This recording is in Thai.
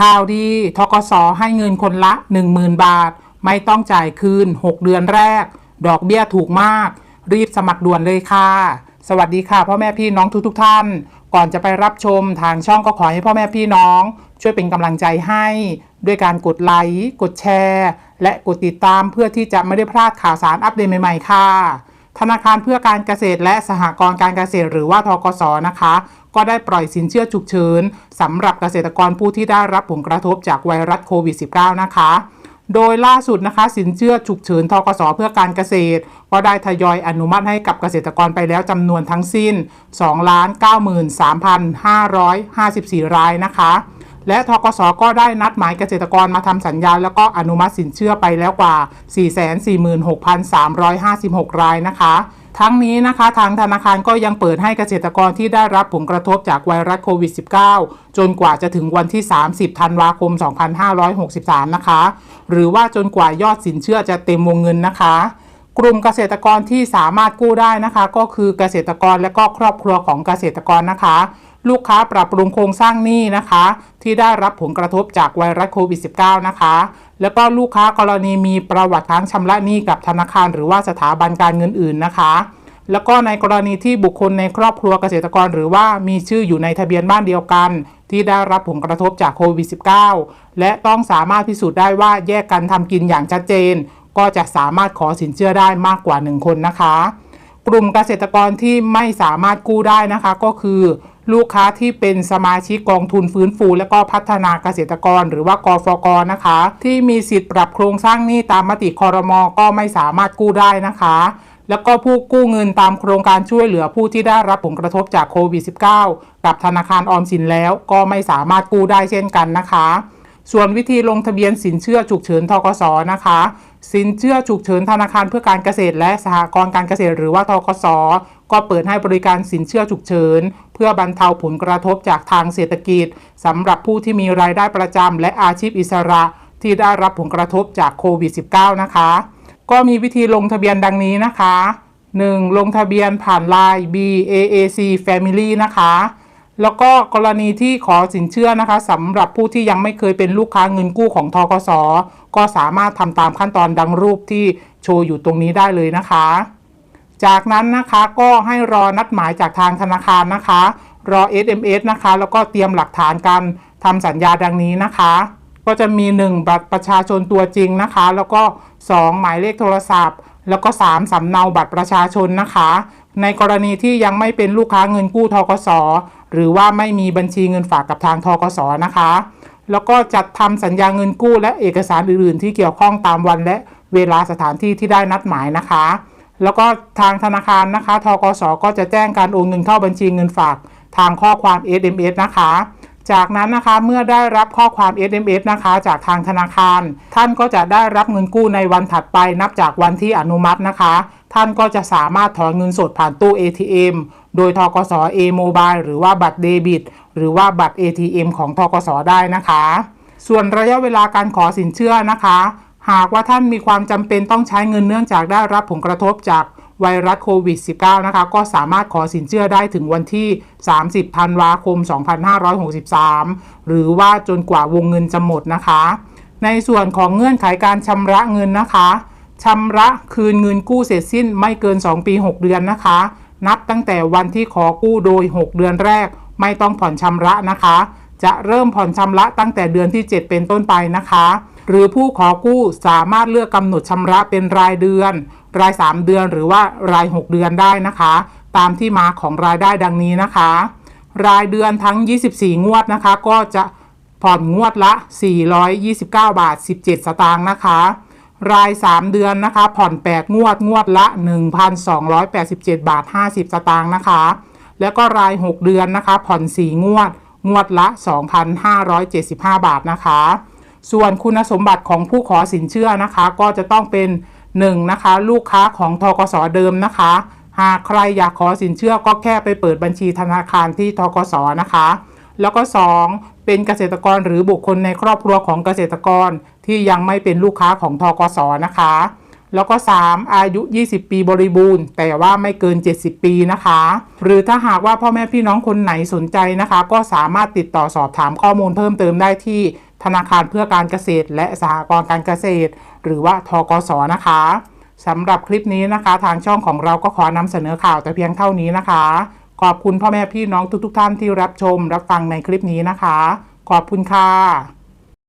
ข่าวดีทกสให้เงินคนละ 10,000 บาท ไม่ต้องจ่ายคืน 6 เดือนแรก ดอกเบี้ยถูกมาก รีบสมัครด่วนเลยค่ะ สวัสดีค่ะ พ่อแม่พี่น้องทุกๆทท่าน ก่อนจะไปรับชมทางช่องก็ขอให้พ่อแม่พี่น้อง ช่วยเป็นกำลังใจให้ ด้วยการกดไลค์ กดแชร์ และกดติดตามเพื่อที่จะไม่ได้พลาดข่าวสารอัปเดตใหม่ๆค่ะ ธนาคารเพื่อการเกษตรและสหกรณ์การเกษตรหรือว่าทกสนะคะ ก็ได้ปล่อยสินเชื่อฉุกเฉินสำหรับเกษตรกรผู้ที่ได้รับผลกระทบจากไวรัสโควิด -19 นะคะโดยล่าสุดนะคะสินเชื่อฉุกเฉินทกสเพื่อการเกษตร ก็ได้ทยอยอนุมัติให้กับเกษตรกรไปแล้วจำนวนทั้งสิ้น 2,93,554 รายนะคะ และทกสก็ได้นัดหมายเกษตรกรมาทำสัญญา แล้วก็อนุมัติสินเชื่อไปแล้วกว่า 446,356 รายนะคะทั้งนี้นะคะทางธนาคารก็ยังเปิดให้เกษตรกรที่ได้รับผลกระทบจากไวรัสโควิด -19 จนกว่าจะถึงวันที่ 30 ธันวาคม 2563 นะคะ หรือว่าจนกว่ายอดสินเชื่อจะเต็มวงเงินนะคะ กลุ่มเกษตรกรที่สามารถกู้ได้นะคะ ก็คือเกษตรกรและก็ครอบครัวของเกษตรกรนะคะ ลูกค้าปรับปรุงโครงสร้างหนี้นะคะ ที่ได้รับผลกระทบจากไวรัสโควิด -19 นะคะ แล้วก็ลูกค้ากรณีมีประวัติค้างชำระหนี้กับธนาคาร หรือว่าสถาบันการเงินอื่นนะคะ แล้วก็ในกรณีที่บุคคลในครอบครัวเกษตรกร หรือว่ามีชื่ออยู่ในทะเบียนบ้านเดียวกัน ที่ได้รับผลกระทบจากโควิด -19 และต้องสามารถพิสูจน์ได้ว่าแยกกันทำกินอย่างชัดเจน ก็จะสามารถขอสินเชื่อได้มากกว่า 1 คนนะคะ กลุ่มเกษตรกรที่ไม่สามารถกู้ได้นะคะ ก็คือ ลูกค้าที่เป็นสมาชิกกองทุนฟื้นฟู และก็พัฒนาเกษตรกรหรือว่ากฟกนะคะ ที่มีสิทธิ์ปรับโครงสร้างหนี้ตามมติคอรมอก็ไม่สามารถกู้ได้นะคะแล้วก็ผู้กู้เงินตามโครงการช่วยเหลือผู้ที่ได้รับผลกระทบจากโควิด -19 กับธนาคารออมสินแล้วก็ไม่สามารถกู้ได้เช่นกันนะคะ ส่วนวิธีลงทะเบียนสินเชื่อฉุกเฉินทกสนะคะ สินเชื่อฉุกเฉินธนาคารเพื่อการเกษตร และสหกรณ์การเกษตรหรือว่าทกสก็เปิดให้บริการสินเชื่อฉุกเฉิน เพื่อบรรเทาผลกระทบจากทางเศรษฐกิจสำหรับผู้ที่มีรายได้ประจำและอาชีพอิสระที่ได้รับผลกระทบจากโควิด -19 นะคะ ก็มีวิธีลงทะเบียนดังนี้นะคะ 1. ลงทะเบียนผ่าน Line BAAC Family นะคะ แล้วก็กรณีที่ขอสินเชื่อนะคะสำหรับผู้ที่ยังไม่เคยเป็นลูกค้าเงินกู้ของทกสก็สามารถทำตามขั้นตอนดังรูปที่โชว์อยู่ตรงนี้ได้เลยนะคะ จากนั้นนะคะก็ให้รอนัดหมายจากทางธนาคารนะคะ รอ SMS นะคะ แล้วก็เตรียมหลักฐานการทำสัญญาดังนี้นะคะ ก็จะมี 1 บัตรประชาชนตัวจริงนะคะ แล้วก็ 2 หมายเลขโทรศัพท์ แล้วก็ 3สำเนาบัตรประชาชนนะคะ ในกรณีที่ยังไม่เป็นลูกค้าเงินกู้ทกส หรือว่าไม่มีบัญชีเงินฝากกับทางทกสนะคะ แล้วก็จัดทำสัญญาเงินกู้และเอกสารอื่น ๆ ที่เกี่ยวข้องตามวันและเวลาสถานที่ที่ได้นัดหมายนะคะ แล้วก็ทางธนาคารนะคะทกสก็จะแจ้งการโอนเงินเข้าบัญชีเงินฝากทางข้อความ SMS นะคะ จากนั้นนะคะเมื่อได้รับข้อความ SMS นะคะ จากทางธนาคาร ท่านก็จะได้รับเงินกู้ในวันถัดไปนับจากวันที่อนุมัตินะคะ ท่านก็จะสามารถถอนเงินสดผ่านตู้ ATM โดยทกส A Mobile หรือว่าบัตรเดบิต หรือว่าบัตร ATM ของทกสได้นะคะ ส่วนระยะเวลาการขอสินเชื่อนะคะ หากว่าท่านมีความจำเป็นต้องใช้เงินเนื่องจากได้รับผลกระทบจาก ไวรัสโควิด -19 นะคะ ก็สามารถขอสินเชื่อได้ถึงวันที่ 30 ธันวาคม 2563 หรือว่าจนกว่าวงเงินจะหมดนะคะ ในส่วนของเงื่อนไขการชำระเงินนะคะชำระคืนเงินกู้เสร็จสิ้นไม่เกิน 2 ปี 6 เดือนนะคะ นับตั้งแต่วันที่ขอกู้โดย 6 เดือนแรก ไม่ต้องผ่อนชำระนะคะ จะเริ่มผ่อนชำระตั้งแต่เดือนที่ 7 เป็นต้นไปนะคะ หรือผู้ขอกู้สามารถเลือกกำหนดชำระเป็นรายเดือน ราย 3 เดือนหรือว่าราย 6 เดือนได้นะคะ ตามที่มาของรายได้ดังนี้นะคะ รายเดือนทั้ง 24 งวดนะคะ ก็จะผ่อนงวดละ 429 บาท 17 สตางค์นะคะ ราย 3 เดือนนะคะ ผ่อน 8 งวดงวดละ 1,287 บาท 50 สตางค์นะคะ แล้วก็ราย 6 เดือนนะคะ ผ่อน 4 งวด งวดละ 2,575 บาทนะคะ ส่วนคุณสมบัติของผู้ขอสินเชื่อนะคะ ก็จะต้องเป็น 1. นะคะ ลูกค้าของทกสเดิมนะคะ หากใครอยากขอสินเชื่อก็แค่ไปเปิดบัญชีธนาคารที่ทกสนะคะ แล้วก็ 2. เป็นเกษตรกรหรือบุคคลในครอบครัวของเกษตรกรที่ยังไม่เป็นลูกค้าของทกสนะคะ แล้วก็ 3 อายุ 20 ปีบริบูรณ์ แต่ว่าไม่เกิน 70 ปีนะคะ หรือถ้าหากว่าพ่อแม่พี่น้องคนไหนสนใจนะคะ ก็สามารถติดต่อสอบถามข้อมูลเพิ่มเติมได้ที่ ธนาคารเพื่อการเกษตร และสหกรณ์การเกษตร หรือว่าทกสนะคะสำหรับคลิปนี้นะคะ ทางช่องของเราก็ขอนำเสนอข่าวแต่เพียงเท่านี้นะคะ ขอบคุณพ่อแม่พี่น้องทุกๆ ท่านที่รับชม รับฟังในคลิปนี้นะคะ ขอบคุณค่ะ